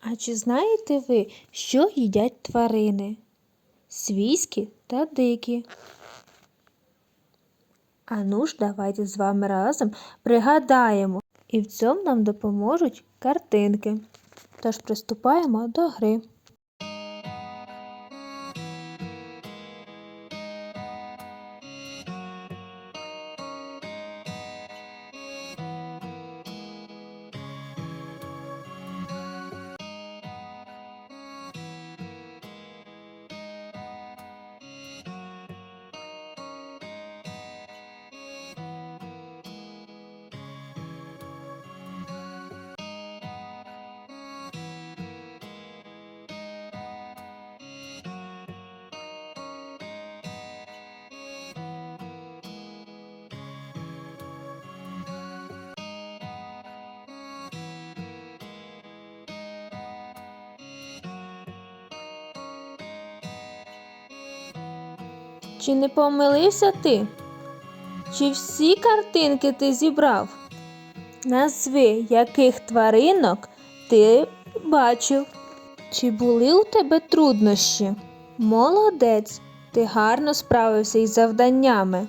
А чи знаєте ви, що їдять тварини? Свійські та дикі. Ану ж, давайте з вами разом пригадаємо, і в цьому нам допоможуть картинки. Тож приступаємо до гри. Чи не помилився ти? Чи всі картинки ти зібрав? Назви, яких тваринок ти бачив. Чи були у тебе труднощі? Молодець, ти гарно справився із завданнями.